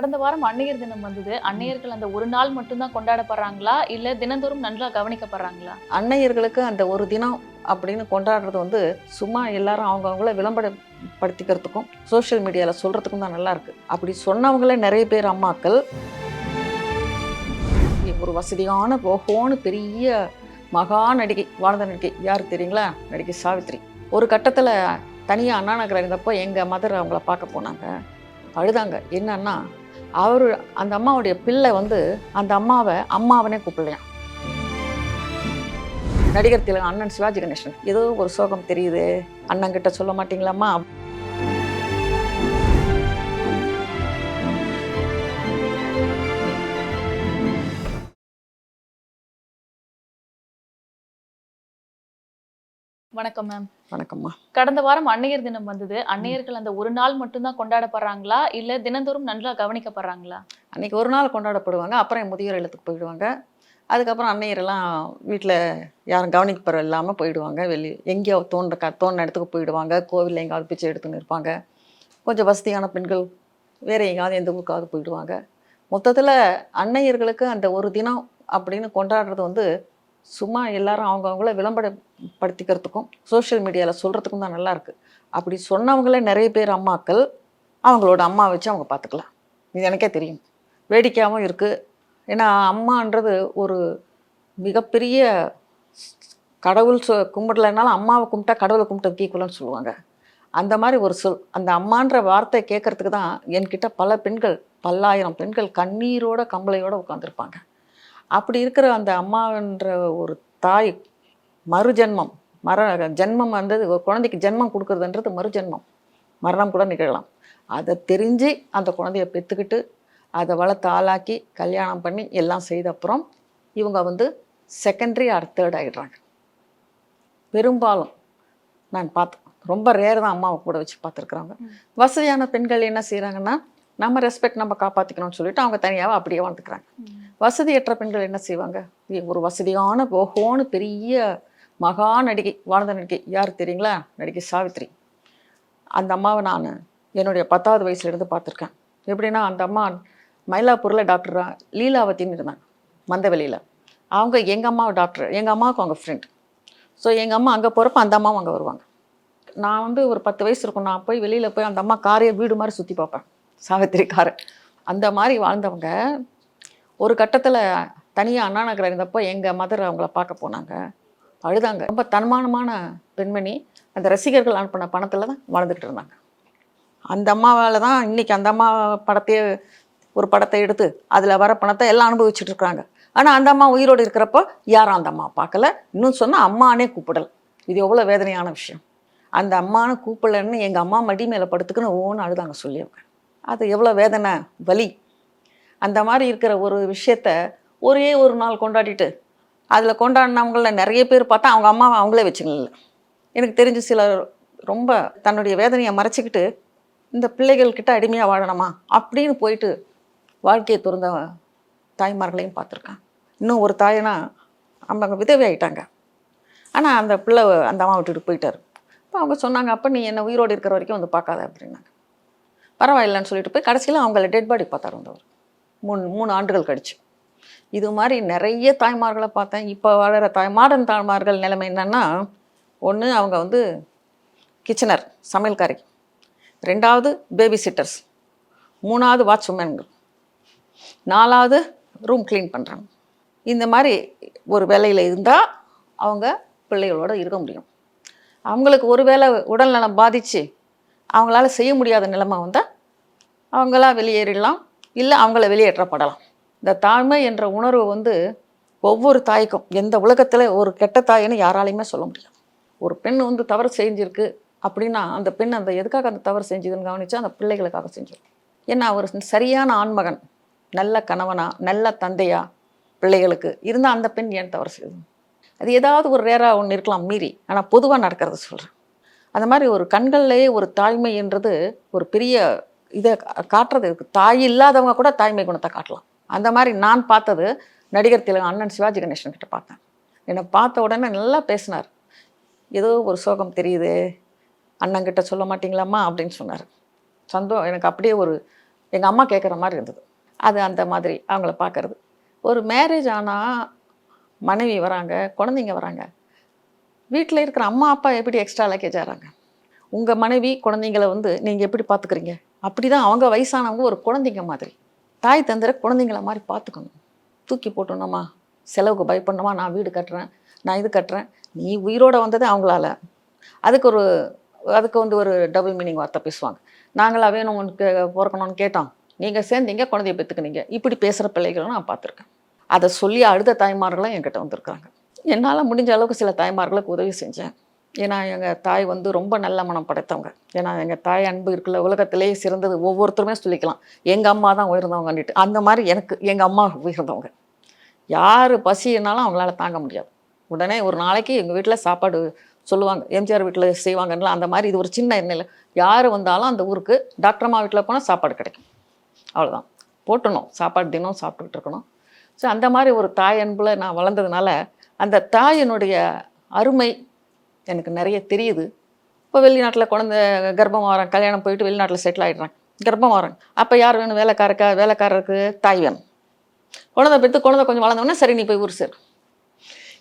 கடந்த வாரம் அன்னையர் தினம் வந்தது. அன்னையர்கள் அந்த ஒரு நாள் மட்டும்தான் கொண்டாடப்படுறாங்களா? இல்ல தினந்தோறும் நன்றா கவனிக்கப்படுறாங்களா? அன்னையர்களுக்கு அந்த ஒரு தினம் அப்படின்னு கொண்டாடுறது வந்து சும்மா எல்லாரும் அவங்கவுங்கள விளம்பரப்படுத்திக்கிறதுக்கும் சோஷியல் மீடியாவில் சொல்கிறதுக்கும் தான் நல்லா இருக்கு. அப்படி சொன்னவங்களே நிறைய பேர் அம்மாக்கள். ஒரு வசதியான ஓஹோன்னு பெரிய மகா நடிகை வாழ்ந்த நடிகை யார் தெரியுங்களா? நடிகை சாவித்ரி. ஒரு கட்டத்தில் தனியாக அண்ணா நகர் இருந்தப்போ எங்கள் மதர் அவங்கள பார்க்க போனாங்க. அழுதாங்க. என்னன்னா அவர் அந்த அம்மாவுடைய பிள்ளை வந்து அந்த அம்மாவை அம்மாவனே கூப்பிடலையாம். நடிகர் திலகம் அண்ணன் சிவாஜி கணேசன். ஏதோ ஒரு சோகம் தெரியுது. அண்ணன் கிட்ட சொல்ல மாட்டீங்களாம்மா? வணக்கம் மேம் வணக்கம்மா. கடந்த வாரம் அன்னையர் தினம் வந்தது. அன்னையர்கள் அந்த ஒரு நாள் மட்டும்தான் கொண்டாடப்படுறாங்களா? இல்ல தினந்தோறும் நன்றா கவனிக்கப்படுறாங்களா? அன்னைக்கு ஒரு நாள் கொண்டாடப்படுவாங்க. அப்புறம் முதியோர் இல்லத்துக்கு போயிடுவாங்க. அதுக்கப்புறம் அன்னையரெல்லாம் வீட்டில் யாரும் கவனிக்கப்படுற இல்லாமல் போயிடுவாங்க. வெளியே எங்கேயோ தோன்ற க தோன்ற இடத்துக்கு போயிடுவாங்க. கோவிலில் எங்கேயாவது பிச்சை எடுத்துன்னு இருப்பாங்க. கொஞ்சம் வசதியான பெண்கள் வேறு எங்கேயாவது எந்த ஊருக்காவது போயிடுவாங்க. மொத்தத்தில் அன்னையர்களுக்கு அந்த ஒரு தினம் அப்படின்னு கொண்டாடுறது வந்து சும்மா எல்லாரும் அவங்கவுங்கள விளம்பரப்படுத்திக்கிறதுக்கும் சோஷியல் மீடியாவில் சொல்கிறதுக்கும் தான் நல்லாயிருக்கு அப்படி சொன்னவங்களே நிறைய பேர் அம்மாக்கள் அவங்களோட அம்மா வச்சு அவங்க பார்த்துக்கலாம் இது எனக்கே தெரியும். வேடிக்கையாகவும் இருக்குது ஏன்னா அம்மான்றது ஒரு மிகப்பெரிய கடவுள் சொ கும்பிடலைனாலும் அம்மாவை கும்பிட்டா கடவுளை கும்பிட்டதுக்கு ஈக்குவலன்னு சொல்லுவாங்க. அந்த மாதிரி ஒரு சொல் அந்த அம்மான்ற வார்த்தை கேட்கறதுக்கு தான் என்கிட்ட பல பெண்கள் பல்லாயிரம் பெண்கள் கண்ணீரோட கம்பளையோடு உட்காந்துருப்பாங்க அப்படி இருக்கிற அந்த அம்மான்ற ஒரு தாய் மறுஜென்மம் மர ஜென்மம் வந்தது ஒரு குழந்தைக்கு ஜென்மம் கொடுக்குறதுன்றது மறுஜென்மம். மரணம் கூட நிகழலாம். அதை தெரிஞ்சு அந்த குழந்தைய பெற்றுக்கிட்டு அதை வளர்த்து ஆளாக்கி கல்யாணம் பண்ணி எல்லாம் செய்த அப்புறம் இவங்க வந்து செகண்டரி ஆர் தேர்ட் ஆகிடுறாங்க பெரும்பாலும் நான் பார்த்தேன் ரொம்ப ரேர் தான் அம்மாவை கூட வச்சு பார்த்துருக்குறாங்க. வசதியான பெண்கள் என்ன செய்கிறாங்கன்னா நம்ம ரெஸ்பெக்ட் நம்ம காப்பாற்றிக்கணும்னு சொல்லிட்டு அவங்க தனியாக அப்படியே வாழ்ந்துக்கிறாங்க. வசதியற்ற பெண்கள் என்ன செய்வாங்க? ஒரு வசதியான போகோன்னு பெரிய மகா நடிகை வாழ்ந்த நடிகை யார் தெரியுங்களா? நடிகை சாவித்ரி. அந்த அம்மாவை நான் என்னுடைய பத்தாவது வயசுலேருந்து பார்த்துருக்கேன். எப்படின்னா அந்த அம்மா மயிலாப்பூரில் டாக்டர் லீலாவதின்னு இருந்தாங்க மந்தவெளியில். அவங்க எங்கள் அம்மா டாக்டர் எங்கள் அம்மாவுக்கு அவங்க ஃப்ரெண்ட் ஸோ எங்கள் அம்மா அங்கே போகிறப்ப அந்த அம்மாவும் அங்கே வருவாங்க. நான் வந்து ஒரு பத்து வயசு இருக்கும் நான் போய் வெளியில் போய் அந்த அம்மா காரையை வீடு மாதிரி சுற்றி பார்ப்பேன் சாவித்திரி காரை. அந்த மாதிரி வாழ்ந்தவங்க ஒரு கட்டத்தில் தனியாக அண்ணா நகர் இருந்தப்போ எங்கள் மதர் அவங்கள பார்க்க போனாங்க. அழுதாங்க. ரொம்ப தன்மானமான பெண்மணி. அந்த ரசிகர்கள் அனுப்பின பணத்தில் தான் வளர்ந்துக்கிட்டு இருந்தாங்க. அந்த அம்மாவால் தான் இன்னைக்கு அந்த அம்மா படத்தையே ஒரு படத்தை எடுத்து அதில் வர பணத்தை எல்லாம் அனுபவிச்சுட்டு இருக்கிறாங்க ஆனால் அந்த அம்மா உயிரோடு இருக்கிறப்போ யாரும் அந்த அம்மா பார்க்கல. இன்னும் சொன்னால் அம்மானே கூப்பிடல. இது எவ்வளோ வேதனையான விஷயம். அந்த அம்மானு கூப்பிடலன்னு எங்கள் அம்மா மடி மேலே படுத்துக்குன்னு ஓன்னு அழுதாங்க சொல்லியிருக்கேன் அது எவ்வளோ வேதனை வலி. அந்த மாதிரி இருக்கிற ஒரு விஷயத்த ஒரே ஒரு நாள் கொண்டாடிட்டு அதில் கொண்டாடினவங்கள நிறைய பேர் பார்த்தா அவங்க அம்மாவை அவங்களே வச்சுக்கல. எனக்கு தெரிஞ்ச சிலர் ரொம்ப தன்னுடைய வேதனையை மறைச்சிக்கிட்டு இந்த பிள்ளைகள்கிட்ட அடிமையாக வாழணுமா அப்படின்னு போயிட்டு வாழ்க்கையை துறந்த தாய்மார்களையும் பார்த்துருக்கேன் இன்னும் ஒரு தாயனா அவங்க விதவி ஆயிட்டாங்க. ஆனால் அந்த பிள்ளை அந்த அம்மா விட்டுட்டு போயிட்டார். அப்போ அவங்க சொன்னாங்க அப்போ நீ என்ன உயிரோடு இருக்கிற வரைக்கும் வந்து பார்க்காத அப்படின்னாங்க. பரவாயில்லைன்னு சொல்லிட்டு போய் கடைசியில் அவங்கள டெட் பாடி பார்த்தாரு வந்தவர் மூணு மூணு ஆண்டுகள் கழிச்சு. இது மாதிரி நிறைய தாய்மார்களை பார்த்தேன். இப்போ வளர தாய் மாடர்ன் தாய்மார்கள் நிலைமை என்னென்னா ஒன்று அவங்க வந்து கிச்சனர் சமையல்காரி. ரெண்டாவது பேபி சிட்டர்ஸ் மூணாவது வாட்ச்மேன்கள் நாலாவது ரூம் க்ளீன் பண்ணுறாங்க இந்த மாதிரி ஒரு வேலையில் இருந்தால் அவங்க பிள்ளைகளோட இருக்க முடியும். அவங்களுக்கு ஒரு வேளை உடல்நலம் பாதித்து அவங்களால செய்ய முடியாத நிலைமை வந்தால் அவங்களா வெளியேறிடலாம். இல்லை அவங்கள வெளியேற்றப்படலாம். இந்த தாழ்மை என்ற உணர்வு வந்து ஒவ்வொரு தாய்க்கும் எந்த உலகத்தில் ஒரு கெட்ட தாயின்னு யாராலையுமே சொல்ல முடியாது. ஒரு பெண் வந்து தவறு செஞ்சிருக்கு அப்படின்னா அந்த பெண் அந்த எதுக்காக அந்த தவறு செஞ்சதுன்னு கவனிச்சா அந்த பிள்ளைகளுக்காக செஞ்சிருக்கும் ஏன்னா ஒரு சரியான ஆண்மகன் நல்ல கணவனா நல்ல தந்தையா பிள்ளைகளுக்கு இருந்தால் அந்த பெண் ஏன் தவறு செய்யுது அது ஏதாவது ஒரு ரேராக ஒன்று இருக்கலாம் மீறி. ஆனால் பொதுவாக நடக்கிறத சொல்கிறேன் அந்த மாதிரி ஒரு கண்கள்லேயே ஒரு தாழ்மைன்றது ஒரு பெரிய இதை காட்டுறது தாய் இல்லாதவங்க கூட தாய்மை குணத்தை காட்டலாம். அந்த மாதிரி நான் பார்த்தது நடிகர் திலகம் அண்ணன் சிவாஜி கணேசன் கிட்ட பார்த்தேன். என்னை பார்த்த உடனே நல்லா பேசினார். ஏதோ ஒரு சோகம் தெரியுது அண்ணங்கிட்ட சொல்ல மாட்டீங்களாம்மா அப்படின்னு சொன்னார். சந்தோ எனக்கு அப்படியே ஒரு எங்கள் அம்மா கேட்குற மாதிரி இருந்தது. அது அந்த மாதிரி அவங்கள பார்க்கறது. ஒரு மேரேஜ் ஆனால் மனைவி வராங்க குழந்தைங்க வராங்க. வீட்டில் இருக்கிற அம்மா அப்பா எப்படி எக்ஸ்ட்ரா லக்கேஜ் ஆகிறாங்க உங்கள் மனைவி குழந்தைங்கள வந்து நீங்கள் எப்படி பார்த்துக்குறீங்க? அப்படி தான் அவங்க வயசானவங்க ஒரு குழந்தைங்க மாதிரி. தாய் தந்திர குழந்தைங்கள மாதிரி பார்த்துக்கணும். தூக்கி போட்டோம்னம்மா செலவுக்கு பயப்படணுமா? நான் வீடு கட்டுறேன் நான் இது கட்டுறேன். நீ உயிரோட வந்ததே அவங்களால. அதுக்கு ஒரு அதுக்கு வந்து ஒரு டபுள் மீனிங் வார்த்தை பேசுவாங்க. நாங்களாக வேணும் உனக்கு பிறக்கணும்னு கேட்டோம் நீங்கள் சேர்ந்தீங்க குழந்தைய பெற்றுக்குனீங்க இப்படி பேசுகிற பிள்ளைகளும் நான் பார்த்துருக்கேன். அதை சொல்லி அடுத்த தாய்மார்களும் என்கிட்ட வந்திருக்காங்க என்னால் முடிஞ்ச அளவுக்கு சில தாய்மார்களுக்கு உதவி செஞ்சேன். ஏன்னா எங்கள் தாய் வந்து ரொம்ப நல்ல மனம் படைத்தவங்க. ஏன்னா எங்கள் தாய் அன்பு இருக்குல்ல உலகத்திலேயே சிறந்தது ஒவ்வொருத்தருமே சொல்லிக்கலாம். எங்கள் அம்மா தான் உயர்ந்தவங்கன்ட்டு அந்த மாதிரி எனக்கு எங்கள் அம்மா உயர்ந்தவங்க. யார் பசினாலும் அவங்களால தாங்க முடியாது. உடனே ஒரு நாளைக்கு எங்கள் வீட்டில் சாப்பாடு சொல்லுவாங்க எம்ஜிஆர் வீட்டில் செய்வாங்கன்னு அந்த மாதிரி இது ஒரு சின்ன எண்ணெயில். யார் வந்தாலும் அந்த ஊருக்கு டாக்டர் அம்மா வீட்டில் போனால் சாப்பாடு கிடைக்கும். அவ்வளோதான் போட்டணும். சாப்பாடு தினம் சாப்பிட்டுக்கிட்டு இருக்கணும். ஸோ அந்த மாதிரி ஒரு தாய் அன்பில் நான் வளர்ந்ததுனால அந்த தாயினுடைய அருமை எனக்கு நிறைய தெரியுது. இப்போ வெளிநாட்டில் குழந்த கர்ப்பம் வரேன் கல்யாணம் போயிட்டு வெளிநாட்டில் செட்டில் ஆகிடுறேன் கர்ப்பம் வரேன் அப்போ யார் வேணும்? வேலைக்காரக்கா வேலைக்காரருக்கு தாய் வேணும். குழந்தை பெற்று குழந்தை கொஞ்சம் வளர்ந்தோடனே சரி நீ போய் ஊர் சேரு.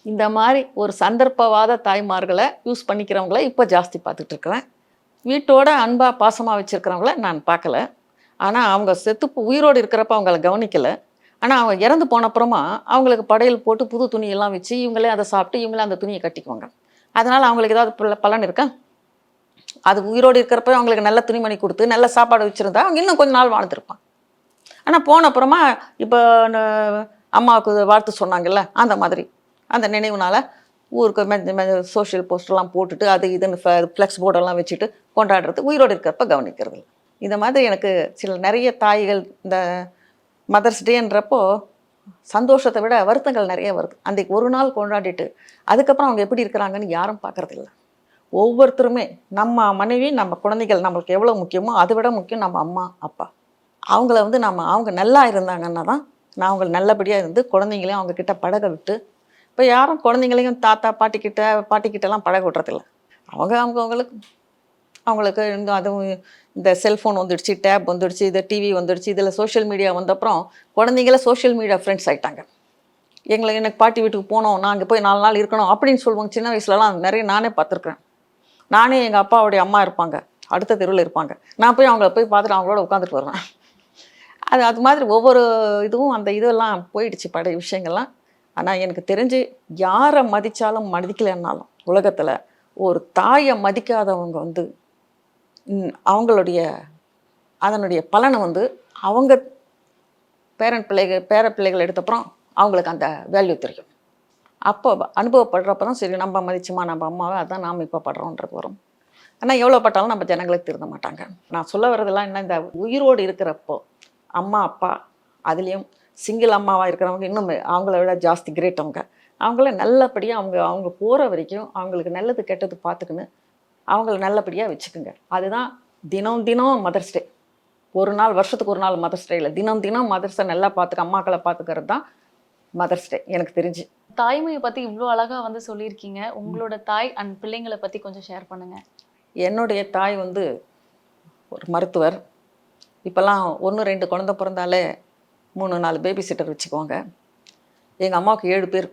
இந்த மாதிரி ஒரு சந்தர்ப்பவாத தாய்மார்களை யூஸ் பண்ணிக்கிறவங்கள இப்போ ஜாஸ்தி பார்த்துட்டு இருக்கிறேன். வீட்டோட அன்பாக பாசமாக வச்சுருக்கிறவங்கள நான் பார்க்கல. ஆனால் அவங்க செத்து உயிரோடு இருக்கிறப்ப அவங்கள கவனிக்கலை. ஆனால் அவங்க இறந்து போனப்புறமா அவங்களுக்கு படையல் போட்டு புது துணியெல்லாம் வச்சு இவங்களே அதை சாப்பிட்டு இவங்களே அந்த துணியை கட்டிக்குவாங்க. அதனால் அவங்களுக்கு ஏதாவது பல- பலன் இருக்கா? அது உயிரோடு இருக்கிறப்ப அவங்களுக்கு நல்ல துணிமணி கொடுத்து நல்ல சாப்பாடு வச்சுருந்தா அவங்க இன்னும் கொஞ்சம் நாள் வாழ்ந்துருப்பான் ஆனால் போன அப்புறமா இப்போ அம்மாவுக்கு வாழ்த்து சொன்னாங்கல்ல அந்த மாதிரி. அந்த நினைவுனால ஊருக்கு சோஷியல் போஸ்ட்லாம் போட்டுட்டு அது இதுன்னு ஃப்ளெக்ஸ் போர்டெல்லாம் வச்சுட்டு கொண்டாடுறது உயிரோடு இருக்கிறப்ப கவனிக்கிறது இந்த மாதிரி எனக்கு சில நிறைய தாய்கள் இந்த மதர்ஸ் டேன்றப்போ சந்தோஷத்தை விட வருத்தங்கள் நிறைய வருது. அன்றைக்கு ஒரு நாள் கொண்டாடிட்டு அதுக்கப்புறம் அவங்க எப்படி இருக்கிறாங்கன்னு யாரும் பார்க்குறதில்ல. ஒவ்வொருத்தருமே நம்ம மனைவி நம்ம குழந்தைகள் நம்மளுக்கு எவ்வளோ முக்கியமோ அதை விட முக்கியம் நம்ம அம்மா அப்பா. அவங்கள வந்து நம்ம அவங்க நல்லா இருந்தாங்கன்னா தான் நான் அவங்க நல்லபடியாக இருந்து குழந்தைங்களையும் அவங்கக்கிட்ட பழக விட்டு இப்போ யாரும் குழந்தைங்களையும் தாத்தா பாட்டிக்கிட்ட பாட்டிக்கிட்டலாம் பழக விட்றதில்ல. அவங்க அவங்கவுங்களுக்கு அவங்களுக்கு இந்த அதுவும் இந்த செல்ஃபோன் வந்துடுச்சு டேப் வந்துடுச்சு இது டிவி வந்துடுச்சு இதில் சோஷியல் மீடியா வந்தப்புறம் குழந்தைங்கள சோஷியல் மீடியா ஃப்ரெண்ட்ஸ் ஆகிட்டாங்க எங்களை எனக்கு பாட்டி வீட்டுக்கு போனோம் நான் அங்கே போய் நாலு நாள் இருக்கணும் அப்படின்னு சொல்லுவாங்க. சின்ன வயசுலலாம் நிறைய நானே பார்த்துருக்குறேன். நானே எங்கள் அப்பாவுடைய அம்மா இருப்பாங்க அடுத்த தெருவில் இருப்பாங்க. நான் போய் அவங்கள போய் பார்த்துட்டு அவங்களோட உட்காந்துட்டு வருவேன். அது அது மாதிரி ஒவ்வொரு இதுவும் அந்த இதெல்லாம் போயிடுச்சு பழைய விஷயங்கள்லாம். ஆனால் எனக்கு தெரிஞ்சு யாரை மதித்தாலும் மதிக்கலைன்னாலும் உலகத்தில் ஒரு தாயை மதிக்காதவங்க வந்து அவங்களுடைய அதனுடைய பலனை வந்து அவங்க பேரன் பிள்ளைகள் பேர பிள்ளைகள் எடுத்தப்புறம் அவங்களுக்கு அந்த வேல்யூ தெரியும். அப்போ அனுபவப்படுறப்ப தான் சரி நம்ம மதிச்சுமா நம்ம அம்மாவை அதான் நாம் இப்போ படுறோன்றது வரும். ஆனால் எவ்வளோ பட்டாலும் நம்ம ஜனங்களுக்கு திருந்த மாட்டாங்க. நான் சொல்ல வர்றதெல்லாம் என்ன இந்த உயிரோடு இருக்கிறப்போ அம்மா அப்பா அதுலேயும் சிங்கிள் அம்மாவாக இருக்கிறவங்க இன்னும் அவங்கள விட ஜாஸ்தி கிரேட் அவங்க. அவங்கள நல்லபடியாக அவங்க அவங்க போகிற வரைக்கும் அவங்களுக்கு நல்லது கெட்டது பார்த்துக்கின்னு அவங்கள நல்லபடியாக வச்சுக்குங்க. அதுதான் தினம் தினம் மதர்ஸ் டே. ஒரு நாள் வருஷத்துக்கு ஒரு நாள் மதர்ஸ் இல்லை. தினம் தினம் மதர்ஸை நல்லா பார்த்துக்க அம்மாக்களை பார்த்துக்கிறது தான் மதர்ஸ் டே. எனக்கு தெரிஞ்சு. தாய்மையை பத்தி இவ்ளோ அழகா வந்து சொல்லியிருக்கீங்க. உங்களோட தாய் அண்ட் பிள்ளைங்களை பத்தி கொஞ்சம் ஷேர் பண்ணுங்க. என்னுடைய தாய் வந்து ஒரு மருத்துவர். இப்போல்லாம் ஒன்று ரெண்டு குழந்தை பிறந்தாலே மூணு நாலு பேபி சிட்டர் வச்சுக்குவாங்க. எங்கள் அம்மாவுக்கு ஏழு பேர்.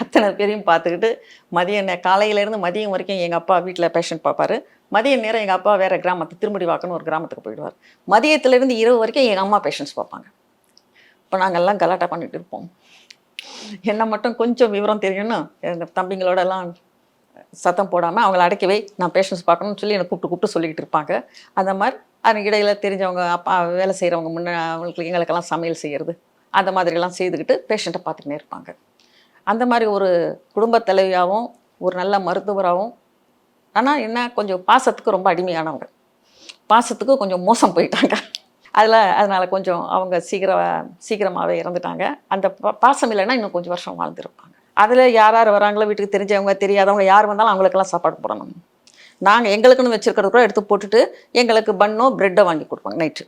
அத்தனை பேரையும் பார்த்துக்கிட்டு மதிய நே காலையிலேருந்து மதியம் வரைக்கும் எங்கள் அப்பா வீட்டில் பேஷண்ட் பார்ப்பார். மதிய நேரம் எங்கள் அப்பா வேறு கிராமத்து திருமுடி வாக்கன்னு ஒரு கிராமத்துக்கு போயிடுவார். மதியத்துலேருந்து இரவு வரைக்கும் எங்கள் அம்மா பேஷண்ட்ஸ் பார்ப்பாங்க. இப்போ நாங்கள்லாம் கலாட்டா பண்ணிகிட்டு இருப்போம். என்ன மட்டும் கொஞ்சம் விவரம் தெரியும்னா எங்கள் தம்பிங்களோட எல்லாம் சத்தம் போடாமல் அவங்கள அடக்கி நான் பேஷண்ட்ஸ் பார்க்கணும்னு சொல்லி என்னை கூப்பிட்டு கூப்பிட்டு சொல்லிக்கிட்டு இருப்பாங்க. அந்த மாதிரி அதுக்கு இடையில தெரிஞ்சவங்க அப்பா வேலை செய்கிறவங்க முன்னே அவங்களுக்கு எங்களுக்கெல்லாம் சமையல் செய்கிறது அந்த மாதிரிலாம் செய்துக்கிட்டு பேஷண்ட்டை பார்த்துக்கினே இருப்பாங்க. அந்த மாதிரி ஒரு குடும்பத் தலைவியாகவும் ஒரு நல்ல மருத்துவராகவும் ஆனால் என்ன கொஞ்சம் பாசத்துக்கு ரொம்ப அடிமையானவங்க. பாசத்துக்கு கொஞ்சம் மோசம் போயிட்டாங்க. அதில் அதனால் கொஞ்சம் அவங்க சீக்கிரம் சீக்கிரமாகவே இறந்துட்டாங்க. அந்த பாசம் இல்லைன்னா இன்னும் கொஞ்சம் வருஷம் வாழ்ந்துருப்பாங்க. அதில் யார் யார் வராங்களோ வீட்டுக்கு தெரிஞ்சவங்க தெரியாதவங்க யார் வந்தாலும் அவங்களுக்கெல்லாம் சாப்பாடு போடணும். நாங்கள் எங்களுக்குன்னு வச்சுருக்கிறது கூட எடுத்து போட்டுட்டு எங்களுக்கு பண்ணோ ப்ரெட்டை வாங்கி கொடுப்பாங்க நைட்டு.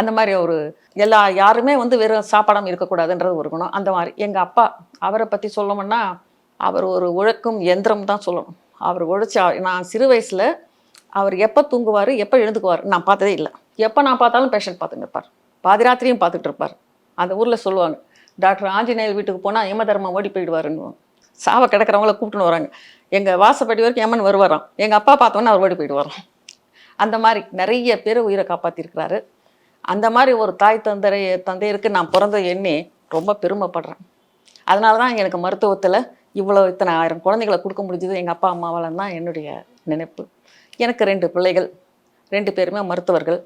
அந்த மாதிரி ஒரு எல்லா யாருமே வந்து வெறும் சாப்பாடாமல் இருக்கக்கூடாதுன்றது ஒரு குணம். அந்த மாதிரி எங்கள் அப்பா அவரை பற்றி சொல்லணும்னா அவர் ஒரு உழைக்கும் எந்திரம் தான் சொல்லணும். அவர் உழைச்சா நான் சிறு வயசில் அவர் எப்போ தூங்குவார் எப்போ எழுந்துக்குவார் நான் பார்த்ததே இல்லை. எப்போ நான் பார்த்தாலும் பேஷண்ட் பார்த்துட்டு இருப்பார் பாதி ராத்திரியும் பார்த்துட்டு இருப்பார் அந்த ஊரில் சொல்லுவாங்க டாக்டர் ஆஞ்சநேயர் வீட்டுக்கு போனால் யம தர்மம் ஓடி போயிடுவாருன்னு சாவை கிடக்கிறவங்கள கூப்பிட்டுன்னு வராங்க. எங்கள் வாசப்படி வரைக்கும் யமன் வருவாராம். எங்கள் அப்பா பார்த்தோன்னே அவர் ஓடி போயிடுவாராம். அந்த மாதிரி நிறைய பேர் உயிரை காப்பாற்றிருக்கிறாரு அந்த மாதிரி ஒரு தாய் தந்தரை தந்தையருக்கு நான் பிறந்த எண்ணி ரொம்ப பெருமைப்படுறேன். அதனால தான் எனக்கு மருத்துவத்தில் இவ்வளோ இத்தனை ஆயிரம் குழந்தைகளை கொடுக்க முடிஞ்சது. எங்கள் அப்பா அம்மாவால் தான் என்னுடைய நினைப்பு. எனக்கு ரெண்டு பிள்ளைகள் ரெண்டு பேருமே மருத்துவர்கள்.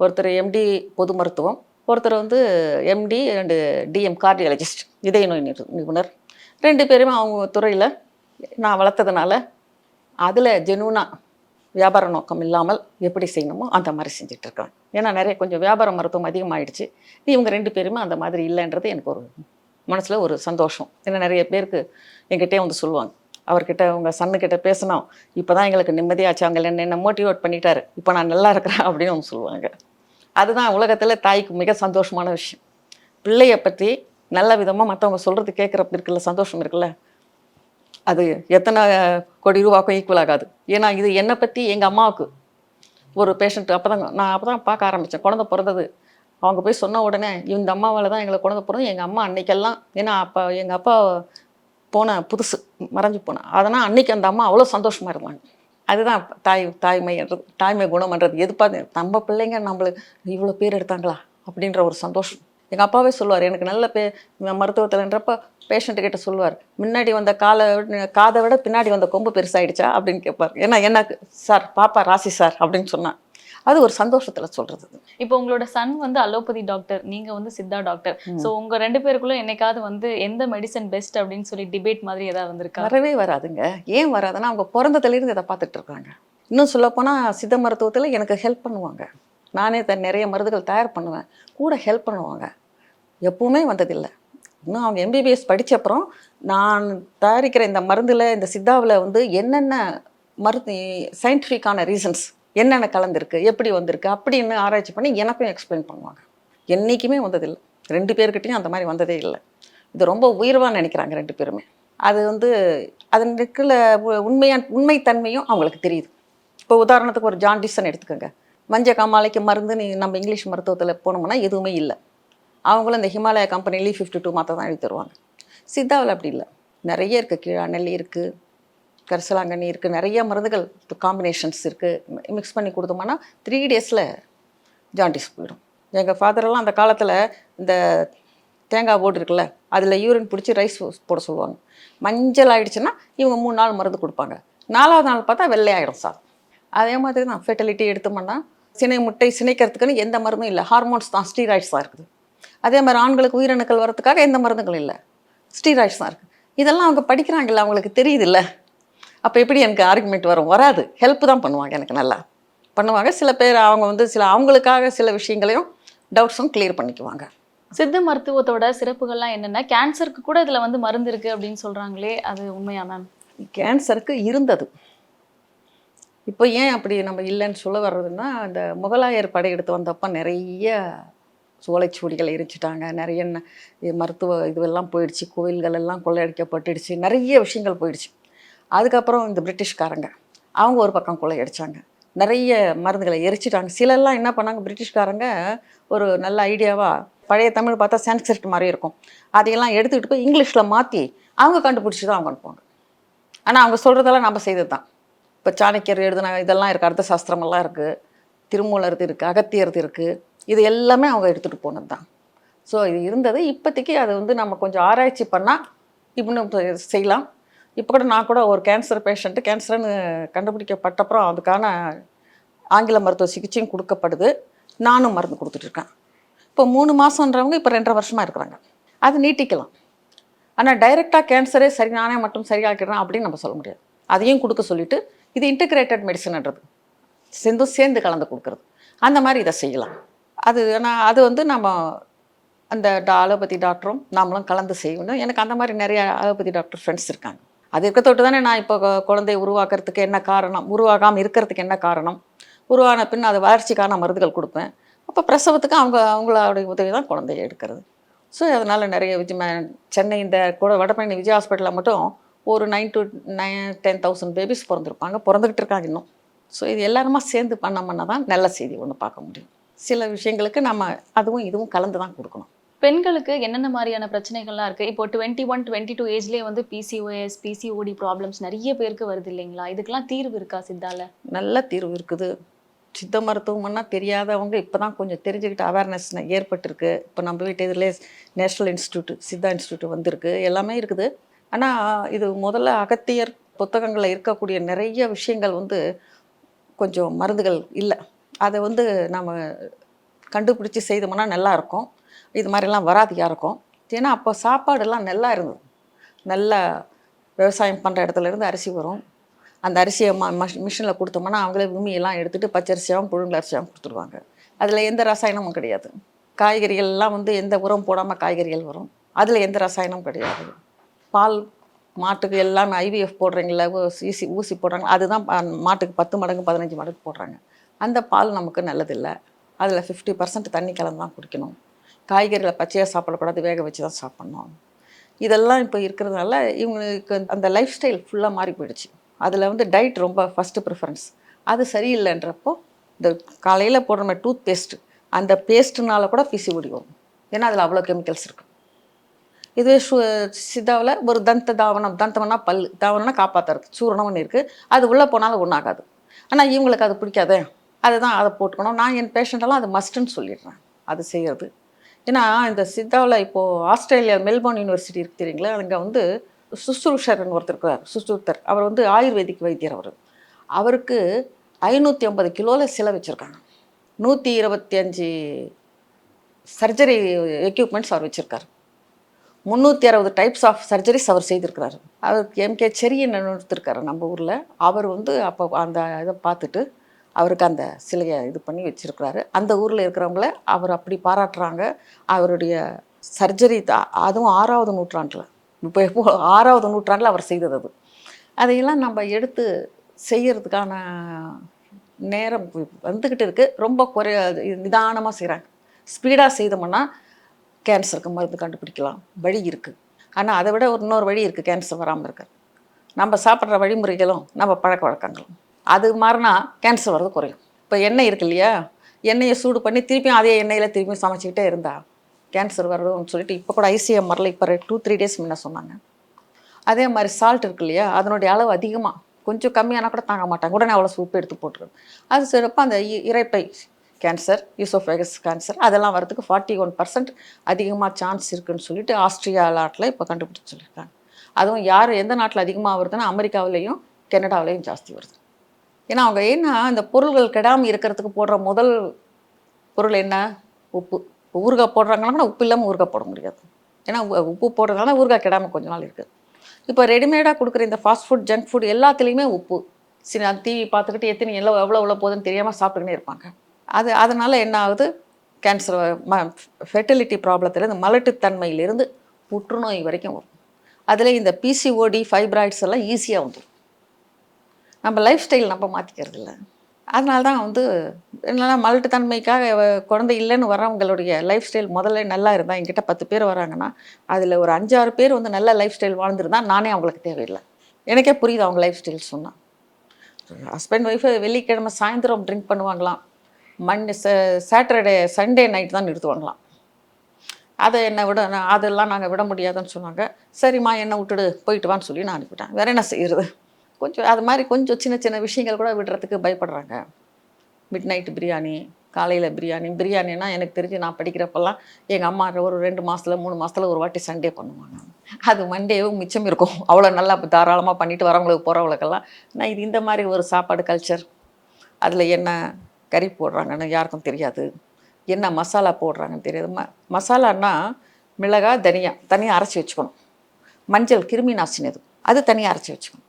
ஒருத்தர் எம்டி பொது மருத்துவம் ஒருத்தர் வந்து எம்டி அண்டு டிஎம் கார்டியாலஜிஸ்ட் இதய நோய் நிபுணர். ரெண்டு பேருமே அவங்க துறையில் நான் வளர்த்ததுனால அதில் ஜெனூனாக வியாபார நோக்கம் இல்லாமல் எப்படி செய்யணுமோ அந்த மாதிரி செஞ்சுட்டு இருக்கேன் ஏன்னா நிறைய கொஞ்சம் வியாபார மருத்துவம் அதிகமாகிடுச்சு இவங்க ரெண்டு பேருமே அந்த மாதிரி இல்லைன்றது எனக்கு ஒரு மனசில் ஒரு சந்தோஷம். ஏன்னா நிறைய பேருக்கு என்கிட்டே வந்து சொல்லுவாங்க. அவர்கிட்ட உங்கள் சன்னுக்கிட்ட பேசினோம் இப்போ தான் எங்களுக்கு நிம்மதியாச்சு. அவங்க என்ன என்ன மோட்டிவேட் பண்ணிட்டாரு. இப்போ நான் நல்லா இருக்கிறேன். அப்படின்னு அவங்க சொல்லுவாங்க. அதுதான் உலகத்தில் தாய்க்கு மிக சந்தோஷமான விஷயம். பிள்ளையை பற்றி நல்ல விதமாக மற்றவங்க சொல்கிறது கேட்குறப்ப இருக்குல்ல சந்தோஷம் இருக்குல்ல? அது எத்தனை கோடி ரூபாக்கும் ஈக்குவல் ஆகாது. ஏன்னா இது என்னை பற்றி எங்கள் அம்மாவுக்கு ஒரு பேஷண்ட் அப்போ தான் நான் அப்போ தான் பார்க்க ஆரம்பித்தேன் குழந்தை பிறந்தது. அவங்க போய் சொன்ன உடனே இந்த அம்மாவால் தான் எங்களை குழந்தை பிறந்தது. எங்கள் அம்மா அன்னைக்கெல்லாம் ஏன்னா அப்போ எங்கள் அப்பா போன புதுசு மறைஞ்சு போனேன் அதனால் அன்னைக்கு அந்த அம்மா அவ்வளோ சந்தோஷமாக இருந்தாங்க. அதுதான் தாய் தாய்மைன்றது தாய்மை குணம்ன்றது எது பார்த்து நம்ம பிள்ளைங்க நம்மளுக்கு இவ்வளோ பேர் எடுத்தாங்களா? அப்படின்ற ஒரு சந்தோஷம். எங்கள் அப்பாவே சொல்லுவார் எனக்கு நல்ல பே மருத்துவத்தில்ன்றப்ப பேஷண்ட்டு கிட்ட சொல்லுவார் முன்னாடி வந்த காலை விட- காதை விட பின்னாடி வந்த கொம்பு பெருசாயிடுச்சா? அப்படின்னு கேட்பார். ஏன்னா எனக்கு சார் பாப்பா ராசி சார் அப்படின்னு சொன்னான் அது ஒரு சந்தோஷத்தில் சொல்கிறது இப்போ உங்களோட சன் வந்து அலோபதி டாக்டர் நீங்க வந்து சித்தா டாக்டர் சோ உங்க ரெண்டு பேருக்குள்ள என்னைக்காவது வந்து எந்த மெடிசன் பெஸ்ட் அப்படின்னு சொல்லி டிபேட் மாதிரி ஏதாவது வந்திருக்கா? வரவே வராதுங்க. ஏன் வராதுன்னா அவங்க பிறந்ததுலேருந்து இதை பார்த்துட்டு இருக்காங்க. இன்னும் சொல்லப்போனால் சித்த மருத்துவத்தில் எனக்கு ஹெல்ப் பண்ணுவாங்க. நானே த நிறைய மருந்துகள் தயார் பண்ணுவேன். கூட ஹெல்ப் பண்ணுவாங்க. எப்பவுமே வந்ததில்லை. இன்னும் அவங்க எம்பிபிஎஸ் படித்த அப்புறம் நான் தயாரிக்கிற இந்த மருந்தில் இந்த சித்தாவில் வந்து என்னென்ன மருந்து சயின்டிஃபிக்கான ரீசன்ஸ் என்னென்ன கலந்துருக்கு எப்படி வந்திருக்கு அப்படின்னு ஆராய்ச்சி பண்ணி எனக்கும் எக்ஸ்பிளைன் பண்ணுவாங்க. என்றைக்குமே வந்ததில்லை. ரெண்டு பேர்கிட்டையும் அந்த மாதிரி வந்ததே இல்லை. இது ரொம்ப உயர்வாக நினைக்கிறாங்க ரெண்டு பேருமே. அது வந்து அதன் இருக்கிற உ- உண்மையான உண்மைத்தன்மையும் அவங்களுக்கு தெரியுது. இப்போ உதாரணத்துக்கு ஒரு ஜாண்டிசன் எடுத்துக்கோங்க. மஞ்சள் காமாலைக்கு மருந்து நீ நம்ம இங்கிலீஷ் மருத்துவத்தில் போனோம்னா எதுவுமே இல்லை. அவங்களும் இந்த ஹிமாலயா கம்பெனி ஃபிஃப்டி டூ மாத்திரை தான் எழுதி தருவாங்க. சித்தாவில் அப்படி இல்லை. நிறைய இருக்குது கீழா நெல்லி இருக்குது கரிசலாங்கண்ணி இருக்குது நிறைய மருந்துகள் காம்பினேஷன்ஸ் இருக்குது மிக்ஸ் பண்ணி கொடுத்தோம்னா த்ரீ டேஸில் ஜாண்டிஸ் போயிடும். எங்கள் ஃபாதரெல்லாம் அந்த காலத்தில் இந்த தேங்காய் போட்டு இருக்குல்ல அதில் யூரின் பிடிச்சி ரைஸ் போட சொல்லுவாங்க. மஞ்சள் ஆகிடுச்சுன்னா இவங்க மூணு நாள் மருந்து கொடுப்பாங்க. நாலாவது நாள் பார்த்தா வெள்ளையாயிடும் சார். அதே மாதிரி தான் ஃபெர்டிலிட்டி எடுத்தோம்னா சினை முட்டை சினைக்கிறதுக்குன்னு எந்த மருந்தும் இல்லை. ஹார்மோன்ஸ் தான் ஸ்டீராய்ட்ஸாக இருக்குது. அதே மாதிரி ஆண்களுக்கு உயிரணுக்கள் வரதுக்காக எந்த மருந்துகள் இல்லை. ஸ்டீராய்ட்ஸ் தான் இருக்குது இதெல்லாம் அவங்க படிக்கிறாங்கல்ல அவங்களுக்கு தெரியுதுல்ல. அப்போ எப்படி எனக்கு ஆர்குமெண்ட் வரும்? வராது. ஹெல்ப் தான் பண்ணுவாங்க எனக்கு நல்லா. பண்ணுவாங்க. சில பேர் அவங்க வந்து சில அவங்களுக்காக சில விஷயங்களையும் டவுட்ஸும் கிளியர் பண்ணிக்குவாங்க. சித்த மருத்துவத்தோட சிறப்புகள்லாம் என்னென்ன கேன்சருக்கு கூட இதுல வந்து மருந்து இருக்கு அப்படின்னு சொல்றாங்களே அது உண்மையா மேம் கேன்சருக்கு இருந்தது. இப்போ ஏன் அப்படி நம்ம இல்லைன்னு சொல்ல வர்றதுன்னா அந்த முகலாயர் படையெடுத்து வந்தப்போ நிறைய சோலைச்சுவடிகளை எரிச்சிட்டாங்க. நிறைய இது மருத்துவ இதுவெல்லாம் போயிடுச்சு. கோயில்கள் எல்லாம் கொள்ளையடிக்கப்பட்டுடுச்சு. நிறைய விஷயங்கள் போயிடுச்சு. அதுக்கப்புறம் இந்த பிரிட்டிஷ்காரங்க அவங்க ஒரு பக்கம் கொள்ளையடிச்சாங்க. நிறைய மருந்துகளை எரிச்சிட்டாங்க. சிலர்லாம் என்ன பண்ணாங்க? பிரிட்டிஷ்காரங்க ஒரு நல்ல ஐடியாவாக பழைய தமிழ் பார்த்தா சான்ஸ்கிரிட் மாதிரி இருக்கும். அதையெல்லாம் எடுத்துக்கிட்டு போய் இங்கிலீஷில் மாற்றி அவங்க கண்டுபிடிச்சி தான் அவங்க அனுப்புவாங்க. ஆனால் அவங்க சொல்கிறதெல்லாம் நம்ம செய்தது தான் இப்போ சாணக்கியர் எழுதுன இதெல்லாம் இருக்குது அர்த்த சாஸ்திரமெல்லாம் இருக்குது திருமூலர் இருக்குது அகத்தியர் இருக்குது இது எல்லாமே அவங்க எடுத்துகிட்டு போனது தான் ஸோ இது இருந்தது. இப்போதைக்கு அது வந்து நம்ம கொஞ்சம் ஆராய்ச்சி பண்ணால் இப்படின்னு செய்யலாம். இப்போ கூட நான் கூட ஒரு கேன்சர் பேஷண்ட்டு கேன்சர்னு கண்டுபிடிக்கப்பட்டப்புறம் அதுக்கான ஆங்கில மருத்துவ சிகிச்சையும் கொடுக்கப்படுது. நானும் மருந்து கொடுத்துட்ருக்கேன் இப்போ மூணு மாதன்றவங்க இப்போ ரெண்டரை வருஷமாக இருக்கிறாங்க. அது நீட்டிக்கலாம். ஆனால் டைரெக்டாக கேன்சரே சரி நானே மட்டும் சரியாக்கிறேன் அப்படின்னு நம்ம சொல்ல முடியாது. அதையும் கொடுக்க சொல்லிட்டு இது இன்டகிரேட்டட் மெடிசன்ன்றது சேர்ந்து சேர்ந்து கலந்து கொடுக்குறது. அந்த மாதிரி இதை செய்யலாம். அது ஆனால் அது வந்து நம்ம அந்த டா- அலோபதி டாக்டரும் நாமளும் கலந்து செய்யணும். எனக்கு அந்த மாதிரி நிறைய அலோபதி டாக்டர் ஃப்ரெண்ட்ஸ் இருக்காங்க. அது இருக்க தொட்டு தானே நான் இப்போ குழந்தை குழந்தையை உருவாக்குறதுக்கு என்ன காரணம் உருவாகாமல் இருக்கிறதுக்கு என்ன காரணம்? உருவான பின் அது வளர்ச்சிக்கான மருந்துகள் கொடுப்பேன். அப்போ பிரசவத்துக்கு அவங்க அவங்களுடைய உதவி தான் குழந்தைய எடுக்கிறது. ஸோ அதனால் நிறைய விஜய் சென்னை இந்த கூட வடபழனி விஜய் ஹாஸ்பிட்டலில் மட்டும் ஒரு nine to nine ten thousand babies பிறந்திருப்பாங்க. பிறந்துக்கிட்டு இருக்காங்க இன்னும். ஸோ இது எல்லாருமா சேர்ந்து பண்ண பண்ண தான் நல்ல செய்தி ஒன்று பார்க்க முடியும். சில விஷயங்களுக்கு நம்ம அதுவும் இதுவும் கலந்து தான் கொடுக்கணும். பெண்களுக்கு என்னென்ன மாதிரியான பிரச்சனைகள்லாம் இருக்கு? இப்போ டுவெண்ட்டி ஒன் டுவெண்ட்டி டூ ஏஜ்லேயே வந்து பிசிஓஎஸ் பிசிஓடி ப்ராப்ளம்ஸ் நிறைய பேருக்கு வருது இல்லைங்களா? இதுக்கெல்லாம் தீர்வு இருக்கா சித்தால? நல்ல தீர்வு இருக்குது. சித்த மருத்துவம்னா தெரியாதவங்க இப்போ தான் கொஞ்சம் தெரிஞ்சுக்கிட்டு அவேர்னஸ் ஏற்பட்டிருக்கு. இப்போ நம்ம வீட்டு இதில் நேஷ்னல் இன்ஸ்டியூட் சித்தா இன்ஸ்டியூட் வந்திருக்கு. எல்லாமே இருக்குது. ஆனால் இது முதல்ல அகத்தியர் புத்தகங்களில் இருக்கக்கூடிய நிறைய விஷயங்கள் வந்து கொஞ்சம் மருந்துகள் இல்லை. அதை வந்து நம்ம கண்டுபிடிச்சி செய்தோம்னா நல்லா இருக்கும். இது மாதிரிலாம் வராதியாக இருக்கும். ஏன்னா அப்போ சாப்பாடெல்லாம் நல்லா இருந்தது. நல்லா விவசாயம் பண்ணுற இடத்துல இருந்து அரிசி வரும். அந்த அரிசியை ம மிஷினில் கொடுத்தோம்னா அவங்களே பூமியெல்லாம் எடுத்துகிட்டு பச்சரிசியாகவும் புழுங்கல் அரிசியாகவும் கொடுத்துருவாங்க. அதில் எந்த ரசாயனமும் கிடையாது. காய்கறிகள்லாம் வந்து எந்த உரம் போடாமல் காய்கறிகள் வரும். அதில் எந்த ரசாயனமும் கிடையாது. பால் மாட்டுக்கு எல்லாமே ஐவிஎஃப் போடுறீங்களா ஊசி ஊசி போடுறாங்க அதுதான் மாட்டுக்கு பத்து மடங்கு பதினஞ்சு மடங்கு போடுறாங்க. அந்த பால் நமக்கு நல்லதில்லை. அதில் ஃபிஃப்டி பர்சன்ட் தண்ணி கலந்து தான் குடிக்கணும். காய்கறிகளை பச்சையாக சாப்பிடக்கூடாது வேக வச்சு தான் சாப்பிட்ணும். இதெல்லாம் இப்போ இருக்கிறதுனால இவங்களுக்கு அந்த லைஃப் ஸ்டைல் ஃபுல்லாக மாறி போயிடுச்சு. அதில் வந்து டயட் ரொம்ப ஃபஸ்ட்டு ப்ரிஃபரன்ஸ் அது சரியில்லைன்றப்போ இந்த காலையில் போடுற மாதிரி டூத் பேஸ்ட்டு அந்த பேஸ்ட்டுனால கூட பிசிஓடி வரும் ஏன்னா அதில் அவ்வளோ கெமிக்கல்ஸ் இருக்குது இதுவே சு சித்தாவில் ஒரு தந்த தாவனம் தந்தம்னா பல் தாவனம்னா காப்பாற்றுறது சூரணம் ஒன்று இருக்குது அது உள்ளே போனாலும் ஒன்றாகாது ஆனால் இவங்களுக்கு அது பிடிக்காதே? அதுதான் அதை போட்டுக்கணும். நான் என் பேஷண்ட்டெல்லாம் அது மஸ்ட்டுன்னு சொல்லிடுறேன். அது செய்கிறது ஏன்னா இந்த சித்தாவில் இப்போது ஆஸ்திரேலியா மெல்போர்ன் யூனிவர்சிட்டி இருக்கு தெரியுங்களா? அங்கே வந்து சுசுருஷர்னு ஒருத்தர் இருக்கிறார் சுசுருத்தர். அவர் வந்து ஆயுர்வேதிக் வைத்தியர் அவர். அவருக்கு ஐநூற்றி ஐம்பது கிலோவில் சிலை வச்சுருக்காங்க. நூற்றி இருபத்தி அஞ்சு சர்ஜரி எக்யூப்மெண்ட்ஸ் அவர் வச்சுருக்காரு. முந்நூற்றி அறுபது டைப்ஸ் ஆஃப் சர்ஜரிஸ் அவர் செய்திருக்கிறாரு. அவருக்கு எம்கே செரியன் ஒருத்தருக்காரு நம்ம ஊரில். அவர் வந்து அப்போ அந்த இதை பார்த்துட்டு அவருக்கு அந்த சிலையை இது பண்ணி வச்சுருக்கிறாரு. அந்த ஊரில் இருக்கிறவங்கள அவர் அப்படி பாராட்டுறாங்க. அவருடைய சர்ஜரி அதுவும் ஆறாவது நூற்றாண்டில். இப்போ எப்போ ஆறாவது நூற்றாண்டில் அவர் செய்தது அது. அதையெல்லாம் நம்ம எடுத்து செய்கிறதுக்கான நேரம் வந்துக்கிட்டு இருக்குது ரொம்ப குறை நிதானமாக செய்கிறாங்க ஸ்பீடாக செய்தோம்னா கேன்சருக்கு மருந்து கண்டுபிடிக்கலாம். வழி இருக்குது ஆனால் அதை விட ஒரு இன்னொரு வழி இருக்குது கேன்சர் வராமல் இருக்க. நம்ம சாப்பிட்ற வழிமுறைகளும் நம்ம பழக்க வழக்கங்களும். அது மாறினா கேன்சர் வர்றது குறையும். இப்போ எண்ணெய் இருக்கு இல்லையா? எண்ணெயை சூடு பண்ணி திருப்பியும் அதே எண்ணெயில் திருப்பியும் சமைச்சிக்கிட்டே இருந்தா கேன்சர் வருதுன்னு சொல்லிட்டு இப்போ கூட ஐசிஎம்ஆரில் இப்போ டூ த்ரீ டேஸ் முன்ன சொன்னாங்க. அதே மாதிரி சால்ட் இருக்கு இல்லையா? அதனுடைய அளவு அதிகமாக கொஞ்சம் கம்மியானா கூட தாங்க மாட்டாங்க. உடனே அவ்வளோ சூப்பு எடுத்து போட்டுருது அது சிறப்பாக அந்த இ- இரைப்பை கேன்சர் யூசோஃபேகஸ் கேன்சர் அதெல்லாம் வரதுக்கு ஃபார்ட்டி ஒன் பர்சன்ட் அதிகமாக சான்ஸ் இருக்குன்னு சொல்லிட்டு ஆஸ்திரியா நாட்டில் இப்போ கண்டுபிடிச்சு சொல்லியிருக்காங்க அதுவும் யார் எந்த நாட்டில் அதிகமாக வருதுன்னா அமெரிக்காவிலையும் கனடாவிலையும் ஜாஸ்தி வருது. ஏன்னா அவங்க என்ன அந்த பொருள்கள் கெடாமல் இருக்கிறதுக்கு போடுற முதல் பொருள் என்ன? உப்பு. ஊறுகாய் போடுறாங்கன்னா உப்பு இல்லாமல் ஊறுகாய் போட முடியாது. ஏன்னா உப்பு போடுறதுனால ஊறுகாய் கெடாமல் கொஞ்ச நாள் இருக்குது இப்போ ரெடிமேடாக கொடுக்குற இந்த ஃபாஸ்ட் ஃபுட் ஜங்க் ஃபுட் எல்லாத்துலேயுமே உப்பு. சின்ன டிவி பார்த்துக்கிட்டு எத்தனை எவ்வளோ எவ்வளோ எவ்வளோ போகுதுன்னு தெரியாமல் சாப்பிட்டுக்கினே இருப்பாங்க. அது அதனால் என்ன ஆகுது? கேன்சர் ம ஃபெர்டிலிட்டி ப்ராப்ளத்துலேருந்து மலட்டுத்தன்மையிலேருந்து புற்றுநோய் வரைக்கும் வரும். அதில் இந்த பிசிஓடி ஃபைப்ராய்ட்ஸ் எல்லாம் ஈஸியாக வந்துடும் நம்ம லைஃப் ஸ்டைல் நம்ம மாற்றிக்கிறது இல்லை. அதனால தான் வந்து என்னன்னா மலட்டுத்தன்மைக்காக குழந்தை இல்லைன்னு வரவங்களுடைய லைஃப் ஸ்டைல் முதல்ல நல்லா இருந்தால் என்கிட்ட பத்து பேர் வராங்கன்னா அதில் ஒரு அஞ்சாறு பேர் வந்து நல்ல லைஃப் ஸ்டைல் வாழ்ந்துருந்தா நானே அவங்களுக்கு தேவையில்லை. எனக்கே புரியுது அவங்க லைஃப் ஸ்டைல் சொன்னால் ஹஸ்பண்ட் ஒய்ஃபு வெள்ளிக்கிழமை சாயந்தரம் ட்ரிங்க் பண்ணுவாங்களாம். மண்டே சாட்டர்டே சண்டே நைட் தான் நிறுத்துவாங்களாம். அதை என்னை விட நான் அதெல்லாம் நாங்கள் விட முடியாதுன்னு சொன்னாங்க. சரிம்மா என்னை விட்டுடு போயிட்டு வான்னு சொல்லி நான் அனுப்பிட்டேன் வேறு என்ன செய்கிறது கொஞ்சம் அது மாதிரி கொஞ்சம் சின்ன சின்ன விஷயங்கள் கூட விடுறதுக்கு பயப்படுறாங்க. மிட் நைட்டு பிரியாணி காலையில் பிரியாணி பிரியாணினா எனக்கு தெரிஞ்சு நான் படிக்கிறப்பெல்லாம் எங்கள் அம்மா ஒரு ரெண்டு மாதத்தில் மூணு மாதத்தில் ஒரு வாட்டி சண்டே பண்ணுவாங்க. அது மண்டேவும் மிச்சம் இருக்கும். அவ்வளோ நல்லா தாராளமாக பண்ணிட்டு வரவங்களுக்கு போகிறவங்களுக்கெல்லாம் நான் இது இந்த மாதிரி ஒரு சாப்பாடு கல்ச்சர் அதில் என்ன கறி போடுறாங்கன்னு யாருக்கும் தெரியாது. என்ன மசாலா போடுறாங்கன்னு தெரியாது. ம மசாலான்னா மிளகாய் தனியா தனியாக அரைச்சி வச்சுக்கணும். மஞ்சள் கிருமி நாசினி அது. அது தனியாக அரைச்சி வச்சுக்கணும்.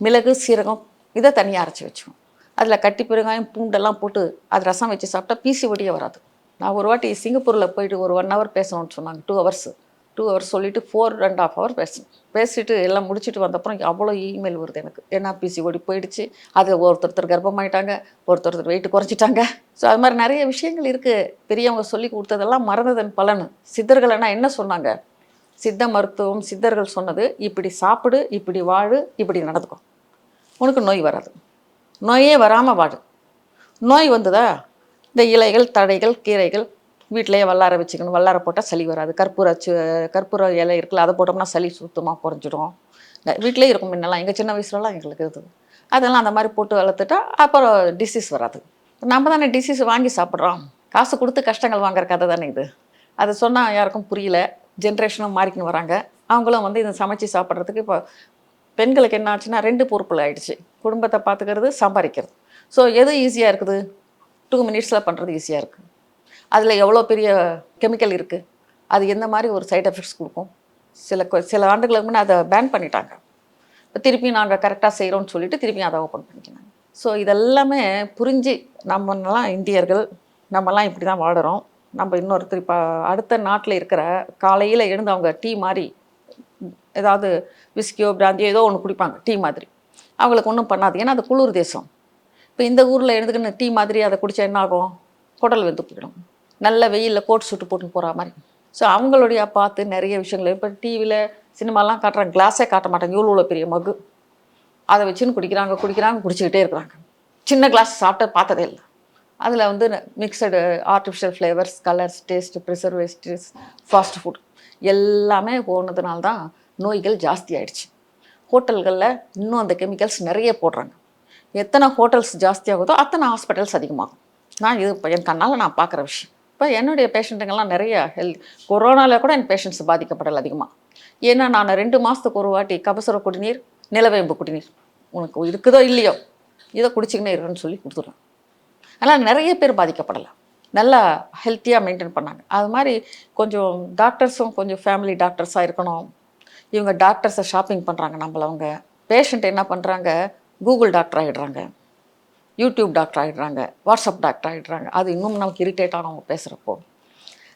மிளகு சீரகம் இதை தனியாக அரைச்சி வச்சுக்கணும். அதில் கட்டி பெருங்காயம் பூண்டெல்லாம் போட்டு அது ரசம் வச்சு சாப்பிட்டா பீசி ஒடியே வராது. நான் ஒரு வாட்டி சிங்கப்பூரில் போயிட்டு ஒரு ஒன் ஹவர் பேசணும்னு சொன்னாங்க. டூ ஹவர்ஸ் டூ ஹவர்ஸ் சொல்லிவிட்டு ஃபோர் அண்ட் ஆஃப் ஹவர் பேசணும். பேசிட்டு எல்லாம் முடிச்சுட்டு வந்தப்புறம் அவ்வளோ இமெயில் வருது எனக்கு. என்ன பிசி ஓடி போயிடுச்சு. அது ஒருத்தர் கர்ப்பமாயிட்டாங்க ஒருத்தர் வெயிட் குறைச்சிட்டாங்க. ஸோ அது மாதிரி நிறைய விஷயங்கள் இருக்குது பெரியவங்க சொல்லி கொடுத்ததெல்லாம் மறந்ததன் பலன். சித்தர்கள்னா என்ன சொன்னாங்க? சித்த மருத்துவம் சித்தர்கள் சொன்னது இப்படி சாப்பிடு இப்படி வாழு இப்படி நடந்துக்கும் உனக்கு நோய் வராது. நோயே வராமல் வாழு. நோய் வந்ததா? இந்த இலைகள் தழைகள் கீரைகள் வீட்டிலேயே வல்லார வச்சுக்கணும். வல்லார போட்டால் சளி வராது. கற்பூர சி கற்பூர இலை இருக்குல்ல அதை போட்டோம்னா சளி சுத்தமாக குறைஞ்சிடும். வீட்டிலே இருக்கும் முன்னெல்லாம். எங்கள் சின்ன வயசுலலாம் எங்களுக்கு இருக்குது அதெல்லாம் அந்த மாதிரி போட்டு வளர்த்துட்டா அப்புறம் டிசீஸ் வராது. நம்ம தானே டிசீஸ் வாங்கி சாப்பிட்றோம். காசு கொடுத்து கஷ்டங்கள் வாங்குற கதை தானே இது. அதை சொன்னால் யாருக்கும் புரியல. ஜென்ரேஷனும் மாறிக்கின்னு வராங்க. அவங்களும் வந்து இதை சமைச்சு சாப்பிட்றதுக்கு இப்போ பெண்களுக்கு என்ன ஆச்சுன்னா ரெண்டு பொறுப்பில் ஆயிடுச்சு. குடும்பத்தை பார்த்துக்கிறது சம்பாதிக்கிறது. ஸோ எது ஈஸியாக இருக்குது? டூ மினிட்ஸில் பண்ணுறது ஈஸியாக இருக்குது அதில் எவ்வளோ பெரிய கெமிக்கல் இருக்குது அது எந்த மாதிரி ஒரு சைட் எஃபெக்ட்ஸ் கொடுக்கும்? சில கொ- சில ஆண்டுகளுக்கு முன்னே அதை பேன் பண்ணிட்டாங்க. இப்போ திருப்பி நாங்கள் கரெக்டாக செய்கிறோம்னு சொல்லிட்டு திருப்பி அதை ஓப்பன் பண்ணிக்கிறாங்க. ஸோ இதெல்லாமே புரிஞ்சு நம்மலாம் இந்தியர்கள் நம்மலாம் இப்படி தான் வாடுறோம். நம்ம இன்னொருத்தர் இப்போ அடுத்த நாட்டில் இருக்கிற காலையில் எழுந்து அவங்க டீ மாதிரி ஏதாவது விஸ்கியோ பிராந்தியோ ஏதோ ஒன்று குடிப்பாங்க டீ மாதிரி. அவங்களுக்கு ஒன்றும் பண்ணாது. ஏன்னா அது குளிர் தேசம். இப்போ இந்த ஊரில் எழுந்துக்கின்னு டீ மாதிரி அதை குடித்தா என்ன ஆகும்? குடல் வெந்து போயிடும். நல்ல வெயிலில் கோட் சுட்டு போட்டு போகிற மாதிரி. ஸோ அவங்களுடைய பார்த்து நிறைய விஷயங்கள். இப்போ டிவியில் சினிமாலாம் காட்டுறாங்க. கிளாஸே காட்ட மாட்டாங்க. இவ்வளோ இவ்வளோ பெரிய மகு அதை வச்சுன்னு குடிக்கிறாங்க குடிக்கிறாங்க குடிச்சிக்கிட்டே இருக்கிறாங்க. சின்ன கிளாஸ் சாப்பிட்டு பார்த்ததே இல்லை. அதில் வந்து mixed artificial flavours colours taste preservatives fast food எல்லாமே போனதுனால தான் நோய்கள் ஜாஸ்தி ஆயிடுச்சு. ஹோட்டல்களில் இன்னும் அந்த கெமிக்கல்ஸ் நிறைய போடுறாங்க. எத்தனை ஹோட்டல்ஸ் ஜாஸ்தியாகுதோ அத்தனை ஹாஸ்பிட்டல்ஸ் அதிகமாகும். நான் இது இப்போ என் கண்ணால் நான் பார்க்குற விஷயம். இப்போ என்னுடைய பேஷண்ட்டுங்கெல்லாம் நிறைய ஹெல்த் கொரோனாவில் கூட என் பேஷண்ட்ஸ் பாதிக்கப்படலை அதிகமாக ஏன்னா நான் ரெண்டு மாதத்துக்கு ஒரு வாட்டி கபசுர குடிநீர் நிலவேம்பு குடிநீர். உனக்கு இருக்குதோ இல்லையோ இதை குடிச்சிக்கினே இருக்குன்னு சொல்லி கொடுத்துட்றேன். அதனால் நிறைய பேர் பாதிக்கப்படலை. நல்லா ஹெல்த்தியாக மெயின்டைன் பண்ணாங்க. அது மாதிரி கொஞ்சம் டாக்டர்ஸும் கொஞ்சம் ஃபேமிலி டாக்டர்ஸாக இருக்கணும். இவங்க டாக்டர்ஸை ஷாப்பிங் பண்ணுறாங்க நம்மள அவங்க. பேஷண்ட் என்ன பண்ணுறாங்க கூகுள் டாக்டர் ஆகிடுறாங்க யூடியூப் டாக்டர் ஆகிடுறாங்க வாட்ஸ்அப் டாக்டர் ஆகிடுறாங்க அது இன்னும் நமக்கு இரிட்டேட் ஆகும் அவங்க பேசுகிறப்போ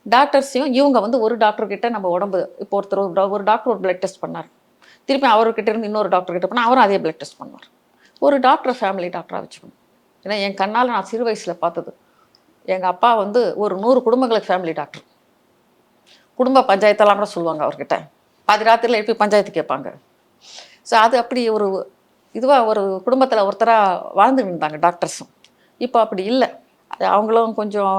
டாக்டர்ஸையும் இவங்க வந்து ஒரு டாக்டர்கிட்ட நம்ம உடம்பு இப்போ ஒருத்தர் ஒரு டாக்டர் ஒரு பிளட் டெஸ்ட் பண்ணார். திருப்பி அவர்கிட்ட இருந்து இன்னொரு டாக்டர் கிட்ட போனால் அவரும் அதே பிளட் டெஸ்ட் பண்ணுவார். ஒரு டாக்டர் ஃபேமிலி டாக்டராக வச்சுக்கணும். ஏன்னா என் கண்ணால் நான் சிறு வயசில் பார்த்தது. எங்கள் அப்பா வந்து ஒரு நூறு குடும்பங்களுக்கு ஃபேமிலி டாக்டர் குடும்ப பஞ்சாயத்தெல்லாம் கூட சொல்லுவாங்க அவர்கிட்ட. பாதி ராத்திரியில் எப்படி பஞ்சாயத்து கேட்பாங்க. ஸோ அது அப்படி ஒரு இதுவாக ஒரு குடும்பத்தில் ஒருத்தராக வாழ்ந்துட்டு இருந்தாங்க டாக்டர்ஸும் இப்போ அப்படி இல்லை. அது அவங்களும் கொஞ்சம்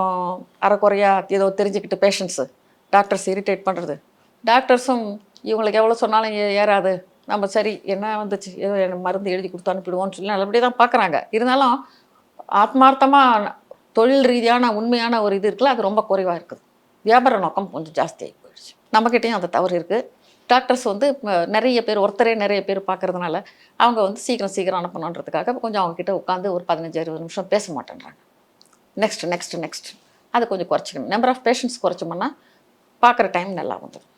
அறக்குறையாக ஏதோ தெரிஞ்சுக்கிட்டு பேஷண்ட்ஸு டாக்டர்ஸ் இரிட்டேட் பண்ணுறது டாக்டர்ஸும் இவங்களுக்கு எவ்வளோ சொன்னாலும் ஏ- ஏறாது. நம்ம சரி என்ன வந்துச்சு? ஏதோ என்ன மருந்து எழுதி கொடுத்து அனுப்பிடுவோம்னு சொல்லி நல்லபடியாக தான் பார்க்குறாங்க இருந்தாலும் ஆத்மார்த்தமாக தொழில் ரீதியான உண்மையான ஒரு இது இருக்குல்ல அது ரொம்ப குறைவாக இருக்குது. வியாபார நோக்கம் கொஞ்சம் ஜாஸ்தியாகி போயிடுச்சு. நம்மக்கிட்டேயும் அந்த தவறு இருக்குது டாக்டர்ஸ் வந்து நிறைய பேர் ஒருத்தரே நிறைய பேர் பார்க்கறதுனால அவங்க வந்து சீக்கிரம் சீக்கிரம் அனுப்பணுன்றதுக்காக கொஞ்சம் அவங்க கிட்ட உட்காந்து ஒரு பதினஞ்சு இருபது நிமிஷம் பேச மாட்டேன்றாங்க. நெக்ஸ்ட் நெக்ஸ்ட் நெக்ஸ்ட் அதை கொஞ்சம் குறைச்சிக்கணும். நம்பர் ஆஃப் பேஷண்ட்ஸ் குறைச்சோம்னா பார்க்குற டைம் நல்லா வந்துடும்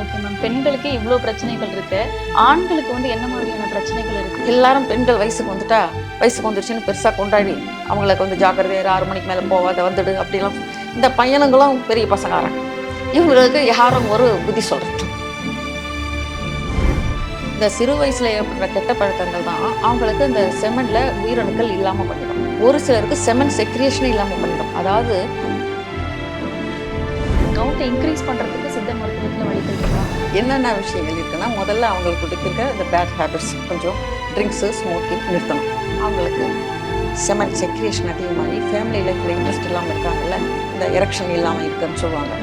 ஓகே மேம் பெண்களுக்கு இவ்வளோ பிரச்சனைகள் இருக்கு. ஆண்களுக்கு வந்து என்ன மாதிரியான பிரச்சனைகள் இருக்கு? எல்லாரும் பெண்கள் வயசுக்கு வந்துட்டா வயசுக்கு வந்துருச்சுன்னு பெருசாக கொண்டாடி அவங்களுக்கு வந்து ஜாக்கிரதை ஆறு மணிக்கு மேலே போவாத வந்துடு அப்படிலாம். இந்த பையனுங்களும் பெரிய பசங்க ஆறாங்க. இவங்களுக்கு யாரும் ஒரு புத்தி சொல்கிறது இந்த சிறு வயசுல ஏற்படுற கெட்ட பழக்கங்கள் தான் அவங்களுக்கு இந்த செமன்ல உயிரணுக்கள் இல்லாமல் பண்ணிடும். ஒரு சிலருக்கு செமன் செக்ரியேஷனே இல்லாமல் பண்ணிடும். அதாவது கவுண்டை இன்க்ரீஸ் பண்றதுக்கு சித்த மருத்துவத்தில் வழிகள் என்னென்ன விஷயங்கள் இருக்குன்னா முதல்ல அவங்களுக்கு இருக்கிற இந்த பேட் ஹேபிட்ஸ் கொஞ்சம் ட்ரிங்க்ஸு ஸ்மோக்கிங் நிறுத்தணும். அவங்களுக்கு செமன் செக்ரியேஷன் அதிகமாகி ஃபேமிலி லைஃப்பில் இன்ட்ரெஸ்ட் இல்லாமல் இருக்காங்கல்ல இந்த எரெக்ஷன் இல்லாமல் இருக்குன்னு சொல்லுவாங்க.